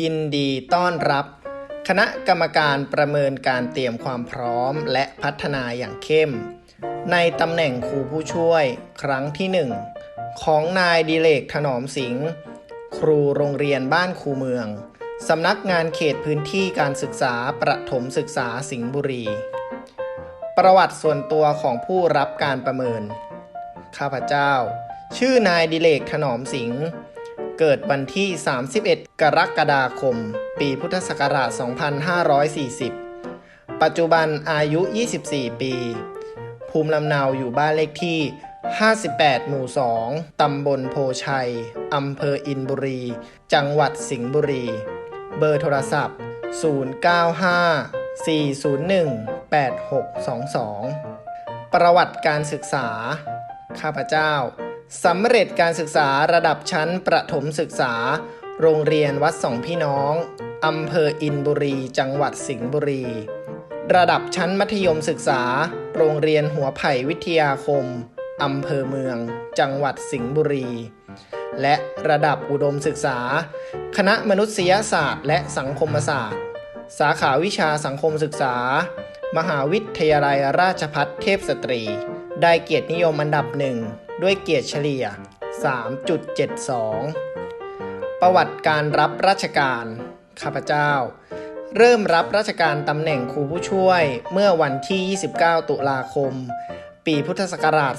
ยินดีต้อนรับ คณะกรรมการประเมินการเตรียมความพร้อมและพัฒนาอย่างเข้ม ในตำแหน่งครูผู้ช่วยครั้งที่หนึ่งของนายดิเลกถนอมสิงห์ครูโรงเรียนบ้านครูเมือง สำนักงานเขตพื้นที่การศึกษาประถมศึกษาสิงห์บุรี ประวัติส่วนตัวของผู้รับการประเมิน ข้าพเจ้า ชื่อนายดิเลกถนอมสิงห์ เกิดวันที่ 31 กรกฎาคม ปีพุทธศักราช 2540 ปัจจุบันอายุ 24 ปี ภูมิลำเนาอยู่บ้านเลขที่ 58 หมู่ 2 ตำบลโพชัย อำเภออินบุรี จังหวัดสิงห์บุรี เบอร์โทรศัพท์ 095 401 8622 ประวัติการศึกษา ข้าพเจ้า สำเร็จการศึกษาระดับชั้นประถมศึกษา โรงเรียนวัดสองพี่น้องอำเภออินบุรี จังหวัดสิงห์บุรี ระดับชั้นมัธยมศึกษา โรงเรียนหัวไผ่วิทยาคมอำเภอเมือง จังหวัดสิงห์บุรี และระดับอุดมศึกษา คณะมนุษยศาสตร์ และสังคมศาสตร์ สาขาวิชาสังคมศึกษา มหาวิทยาลัยราชภัฏเทพสตรี ได้เกียรตินิยมอันดับหนึ่งด้วยเกียรติเฉลี่ย 3.72 ประวัติการรับราชการ ข้าพเจ้า เริ่มรับราชการตำแหน่งครูผู้ช่วยเมื่อวันที่ 29 ตุลาคม ปีพุทธศักราช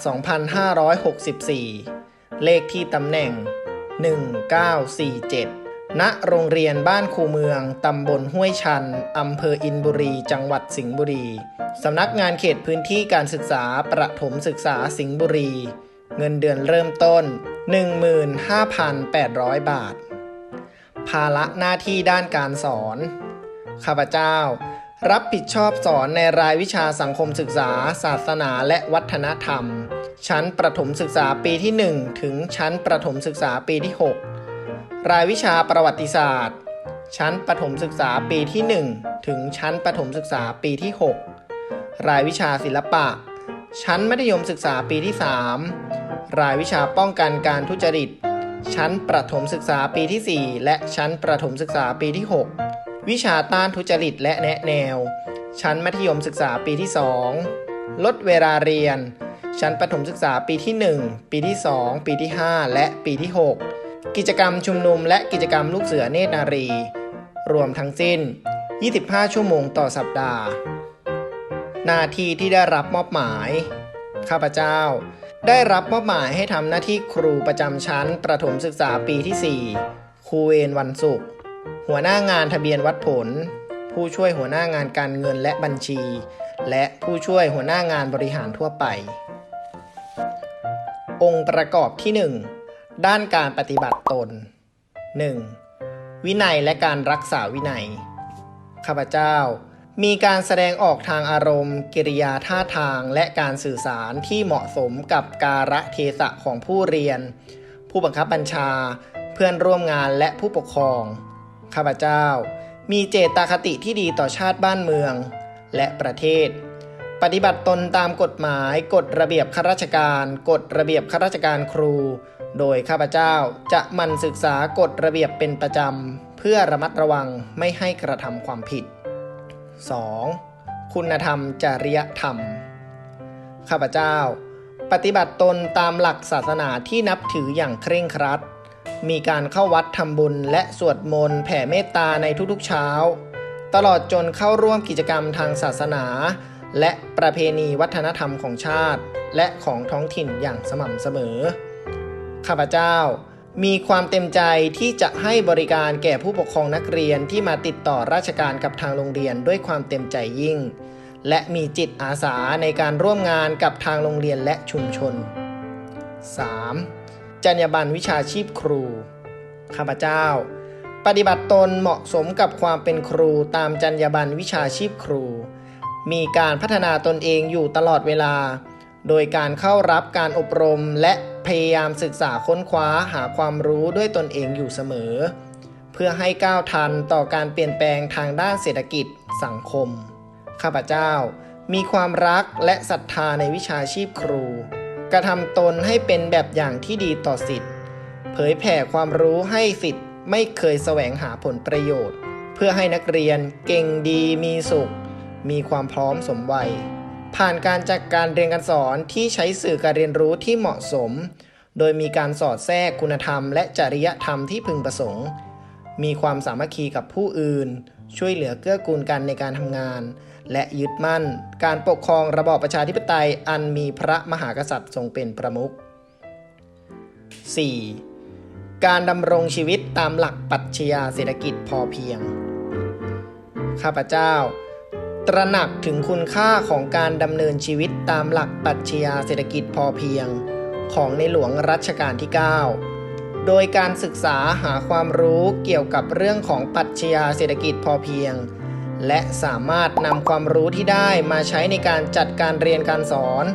2564 เลขที่ตำแหน่ง 1947 ณโรงเรียนบ้านคูเมือง ตำบลห้วยชัน อำเภออินบุรี จังหวัดสิงห์บุรี สำนักงานเขตพื้นที่การศึกษาประถมศึกษาสิงห์บุรี เงินเดือนเริ่มต้น 15,800 บาท ภาระหน้าที่ด้านการสอน ข้าพเจ้า รับผิดชอบสอนในรายวิชาสังคมศึกษา ศาสนาและวัฒนธรรม ชั้นประถมศึกษาปีที่ 1 ถึงชั้นประถมศึกษาปีที่ 6 รายวิชาประวัติศาสตร์ ชั้นประถมศึกษาปีที่ 1 ถึงชั้นประถมศึกษาปีที่ 6 รายวิชาศิลปะ ชั้นมัธยมศึกษาปีที่ 3 รายวิชาป้องกันการทุจริต ชั้นประถมศึกษาปีที่ 4 และชั้นประถมศึกษาปีที่ 6 วิชาต้านทุจริตและแนะแนว ชั้นมัธยมศึกษาปีที่ 2 ลดเวลาเรียน ชั้นประถมศึกษาปีที่ 1 ปีที่ 2 ปีที่ 5 และปีที่ 6 กิจกรรมชุมนุมและกิจกรรมลูกเสือเนตรนารี รวมทั้งสิ้น 25 ชั่วโมงต่อสัปดาห์ หน้าที่ที่ได้รับมอบหมาย ข้าพเจ้า ได้รับมอบหมายให้ทำหน้าที่ครูประจำชั้นประถมศึกษาปีที่ 4 ครูเวรวันศุกร์หัวหน้างานทะเบียนวัดผล ผู้ช่วยหัวหน้างานการเงินและบัญชี และผู้ช่วยหัวหน้างานบริหารทั่วไป องค์ประกอบที่ 1 ด้านการปฏิบัติตน 1. วินัยและการรักษาวินัย ข้าพเจ้า มีการแสดงออกทางอารมณ์ กิริยาท่าทางและการสื่อสารที่เหมาะสมกับการะเทศะของผู้เรียน ผู้บังคับบัญชา เพื่อนร่วมงานและผู้ปกครอง ข้าพเจ้า มีเจตคติที่ดีต่อชาติบ้านเมือง และประเทศปฏิบัติตนตามกฎหมาย กฎระเบียบข้าราชการ กฎระเบียบข้าราชการครู โดยข้าพเจ้าจะมันศึกษากฎระเบียบเป็นประจำ เพื่อระมัดระวังไม่ให้กระทำความผิด 2. คุณธรรมจริยธรรม ข้าพเจ้า ปฏิบัติตนตามหลักศาสนาที่นับถืออย่างเคร่งครัด มีการเข้าวัดทำบุญและสวดมนต์แผ่เมตตาในทุกๆเช้า ตลอดจนเข้าร่วมกิจกรรมทางศาสนา และประเพณีวัฒนธรรมของชาติ และของท้องถิ่นอย่างสม่ำเสมอ ข้าพเจ้า มีความเต็มใจที่จะให้บริการแก่ผู้ปกครองนักเรียนที่มาติดต่อราชการกับทางโรงเรียนด้วยความเต็มใจยิ่ง และมีจิตอาสาในการร่วมงานกับทางโรงเรียนและชุมชน 3. จรรยาบรรณวิชาชีพครู ข้าพเจ้า ปฏิบัติตนเหมาะสมกับความเป็นครูตามจรรยาบรรณวิชาชีพครู มีการพัฒนาตนเองอยู่ตลอดเวลา โดยการเข้ารับการอบรมและพยายามศึกษาค้นคว้าหาความรู้ด้วยตนเองอยู่เสมอ เพื่อให้ก้าวทันต่อการเปลี่ยนแปลงทางด้านเศรษฐกิจสังคม ข้าพเจ้ามีความรักและศรัทธาในวิชาชีพครู กระทำตนให้เป็นแบบอย่างที่ดีต่อสิทธิ์เผยแผ่ความรู้ให้สิทธิ์ไม่เคยแสวงหาผลประโยชน์ เพื่อให้นักเรียนเก่งดีมีสุข มีความพร้อมสมวัย ผ่านการจัดการเรียนการสอนที่ใช้สื่อการเรียนรู้ที่เหมาะสม โดยมีการสอดแทรกคุณธรรม และจริยธรรมที่พึงประสงค์ มีความสามัคคีกับผู้อื่น ช่วยเหลือเกื้อกูลกันในการทำงาน และยึดมั่น การปกครองระบอบประชาธิปไตยอันมีพระมหากษัตริย์ทรงเป็นประมุข 4. การดำรงชีวิตตามหลักปรัชญาเศรษฐกิจพอเพียง ข้าพเจ้า ตระหนักถึงคุณค่าของการดำเนินชีวิตตามหลักปรัชญาเศรษฐกิจพอเพียง ของในหลวงรัชกาลที่ 9 โดยการศึกษาหาความรู้เกี่ยวกับเรื่องของปรัชญาเศรษฐกิจพอเพียง และสามารถนำความรู้ที่ได้มาใช้ในการจัดการเรียนการสอน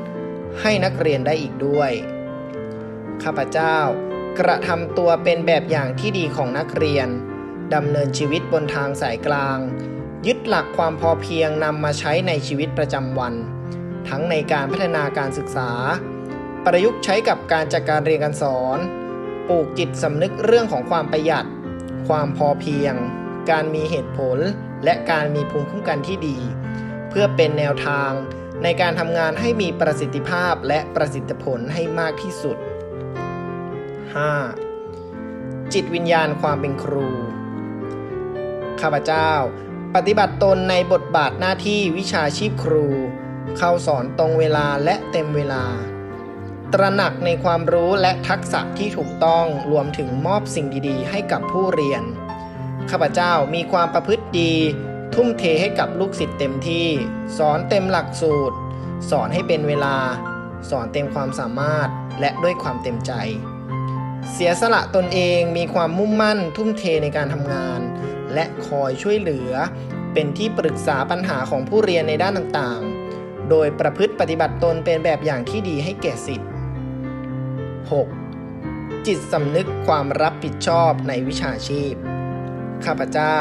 ให้นักเรียนได้อีกด้วย ข้าพเจ้ากระทำตัวเป็นแบบอย่างที่ดีของนักเรียนดำเนินชีวิตบนทางสายกลาง ยึดหลักความพอเพียงนำมาใช้ในชีวิตประจำวัน ทั้งในการพัฒนาการศึกษา ประยุกต์ใช้กับการจัดการเรียนการสอน ปลูกจิตสำนึกเรื่องของความประหยัด ความพอเพียง การมีเหตุผล และการมีภูมิคุ้มกันที่ดี เพื่อเป็นแนวทางในการทำงานให้มีประสิทธิภาพและประสิทธิผลให้มากที่สุด 5. จิตวิญญาณความเป็นครู ข้าพเจ้า ปฏิบัติตนในบทบาทหน้าที่วิชาชีพครู เข้าสอนตรงเวลาและเต็มเวลา ตระหนักในความรู้และทักษะที่ถูกต้องรวมถึงมอบสิ่งดีๆ ให้กับผู้เรียน ข้าพเจ้ามีความประพฤติดี ทุ่มเทให้กับลูกศิษย์เต็มที่ สอนเต็มหลักสูตร สอนให้เป็นเวลา สอนเต็มความสามารถและด้วยความเต็มใจ เสียสละตนเองมีความมุ่งมั่นทุ่มเทในการทำงาน และคอยช่วยเหลือ เป็นที่ปรึกษาปัญหาของผู้เรียนในด้านต่างๆ โดยประพฤติปฏิบัติตนเป็นแบบอย่างที่ดีให้แก่สิทธิ์ 6. จิตสำนึกความรับผิดชอบในวิชาชีพ ข้าพเจ้า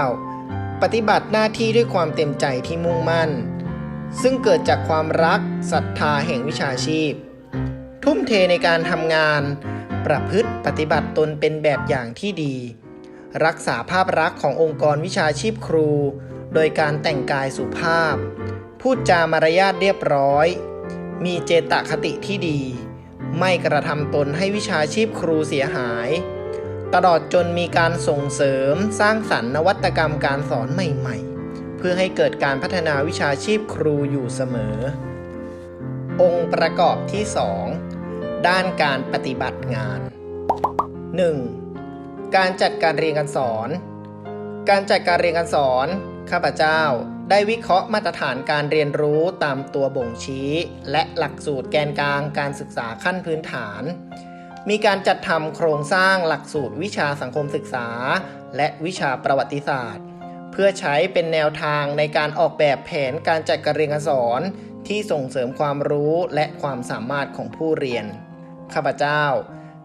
ปฏิบัติหน้าที่ด้วยความเต็มใจที่มุ่งมั่น ซึ่งเกิดจากความรักศรัทธาแห่งวิชาชีพ ทุ่มเทในการทำงาน ประพฤติปฏิบัติตนเป็นแบบอย่างที่ดี รักษาภาพลักษณ์ขององค์กรวิชาชีพครู โดยการแต่งกายสุภาพ พูดจามารยาทเรียบร้อย มีเจตคติที่ดี ไม่กระทำตนให้วิชาชีพครูเสียหาย ตลอดจนมีการส่งเสริมสร้างสรรค์นวัตกรรมการสอนใหม่ๆ เพื่อให้เกิดการพัฒนาวิชาชีพครูอยู่เสมอ องค์ประกอบที่ 2 ด้านการปฏิบัติงาน 1. การจัดการเรียนการสอน การจัดการเรียนการสอน ข้าพเจ้าได้วิเคราะห์มาตรฐานการเรียนรู้ตามตัวบ่งชี้ และหลักสูตรแกนกลางการศึกษาขั้นพื้นฐาน มีการจัดทำโครงสร้างหลักสูตรวิชาสังคมศึกษา และวิชาประวัติศาสตร์ เพื่อใช้เป็นแนวทางในการออกแบบแผนการจัดการเรียนการสอน ที่ส่งเสริมความรู้และความสามารถของผู้เรียน ข้าพเจ้า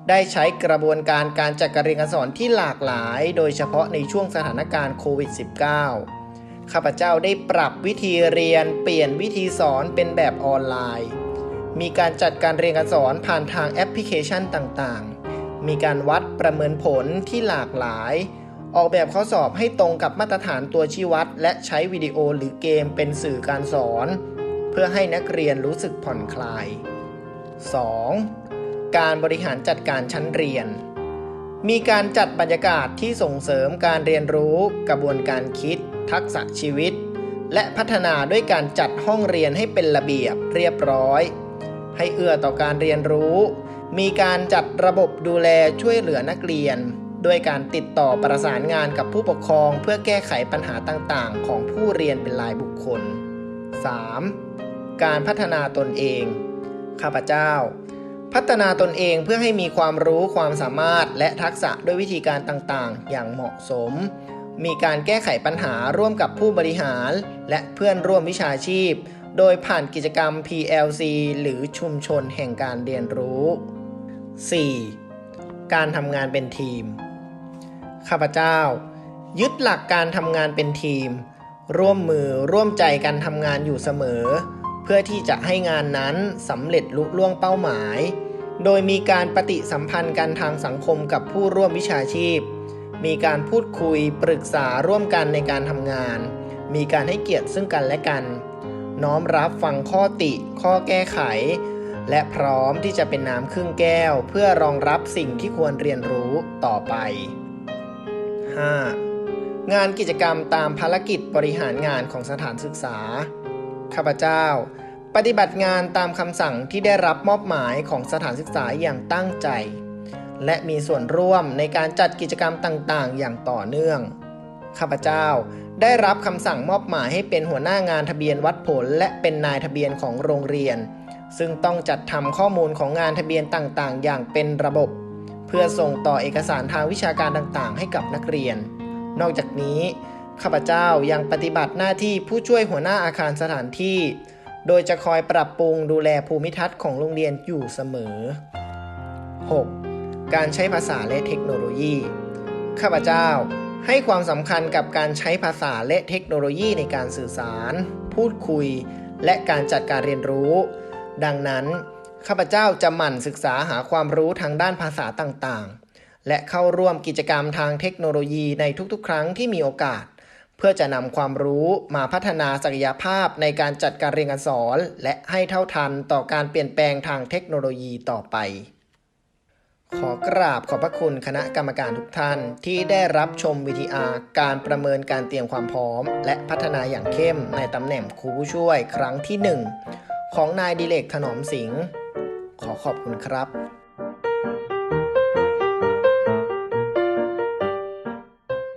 ได้ใช้กระบวนการการจัดการเรียนการสอนที่หลากหลาย โดยเฉพาะในช่วงสถานการณ์โควิด -19 ข้าพเจ้าได้ปรับวิธีเรียนเปลี่ยนวิธีสอนเป็นแบบออนไลน์ มีการจัดการเรียนการสอนผ่านทางแอปพลิเคชันต่างๆ มีการวัดประเมินผลที่หลากหลาย ออกแบบข้อสอบให้ตรงกับมาตรฐานตัวชี้วัด และใช้วิดีโอหรือเกมเป็นสื่อการสอน เพื่อให้นักเรียนรู้สึกผ่อนคลาย 2. การบริหารจัดการชั้นเรียน มีการจัดบรรยากาศที่ส่งเสริมการเรียนรู้กระบวนการคิด ทักษะชีวิต และพัฒนาด้วยการจัดห้องเรียนให้เป็นระเบียบเรียบร้อย ให้เอื้อต่อการเรียนรู้ มีการจัดระบบดูแลช่วยเหลือนักเรียนด้วยการติดต่อประสานงานกับผู้ปกครองเพื่อแก้ไขปัญหาต่างๆ ของผู้เรียนเป็นรายบุคคล 3. การพัฒนาตนเอง ข้าพเจ้า พัฒนาตนเองเพื่อให้มีความรู้ความสามารถและทักษะด้วยวิธีการต่างๆ อย่างเหมาะสม มีการแก้ไขปัญหาร่วมกับผู้บริหาร และเพื่อนร่วมวิชาชีพ โดยผ่านกิจกรรม PLC หรือชุมชนแห่งการเรียนรู้ 4. การทำงานเป็นทีม ข้าพเจ้า ยึดหลักการทำงานเป็นทีม ร่วมมือร่วมใจกันทำงานอยู่เสมอ พื่อที่จะให้งานนั้นสำเร็จลุล่วงเป้าหมาย โดยมีการปฏิสัมพันธ์กันทางสังคมกับผู้ร่วมวิชาชีพ มีการพูดคุยปรึกษาร่วมกันในการทำงาน มีการให้เกียรติซึ่งกันและกัน น้อมรับฟังข้อติ ข้อแก้ไข และพร้อมที่จะเป็นน้ำครึ่งแก้ว เพื่อรองรับสิ่งที่ควรเรียนรู้ต่อไป 5. งานกิจกรรมตามภารกิจบริหารงานของสถานศึกษา ข้าพเจ้า ปฏิบัติงานตามคำสั่งที่ได้รับมอบหมายของสถานศึกษาอย่างตั้งใจ และมีส่วนร่วมในการจัดกิจกรรมต่างๆ อย่างต่อเนื่อง ข้าพเจ้าได้รับคำสั่งมอบหมายให้เป็นหัวหน้างานทะเบียนวัดผล และเป็นนายทะเบียนของโรงเรียน ซึ่งต้องจัดทำข้อมูลของงานทะเบียนต่างๆ อย่างเป็นระบบ เพื่อส่งต่อเอกสารทางวิชาการต่างๆ ให้กับนักเรียน นอกจากนี้ ข้าพเจ้ายังปฏิบัติหน้าที่ผู้ช่วยหัวหน้าอาคารสถานที่ โดยจะคอยปรับปรุงดูแลภูมิทัศน์ของโรงเรียนอยู่เสมอ 6. การใช้ภาษาและเทคโนโลยี ข้าพเจ้าให้ความสำคัญกับการใช้ภาษาและเทคโนโลยีในการสื่อสาร พูดคุย และการจัดการเรียนรู้ ดังนั้น ข้าพเจ้าจะหมั่นศึกษาหาความรู้ทางด้านภาษาต่างๆ และเข้าร่วมกิจกรรมทางเทคโนโลยีในทุกๆ ครั้งที่มีโอกาส เพื่อจะนำความรู้มาพัฒนาศักยภาพในการจัดการเรียนการสอน และให้เท่าทันต่อการเปลี่ยนแปลงทางเทคโนโลยีต่อไป ขอกราบขอบพระคุณคณะกรรมการทุกท่านที่ได้รับชมวิทีอาร์การประเมินการเตรียมความพร้อม และพัฒนาอย่างเข้มในตำแหน่งครูผู้ช่วยครั้งที่ 1 ของนายดิเลกถนอมสิงห์ขอขอบคุณครับ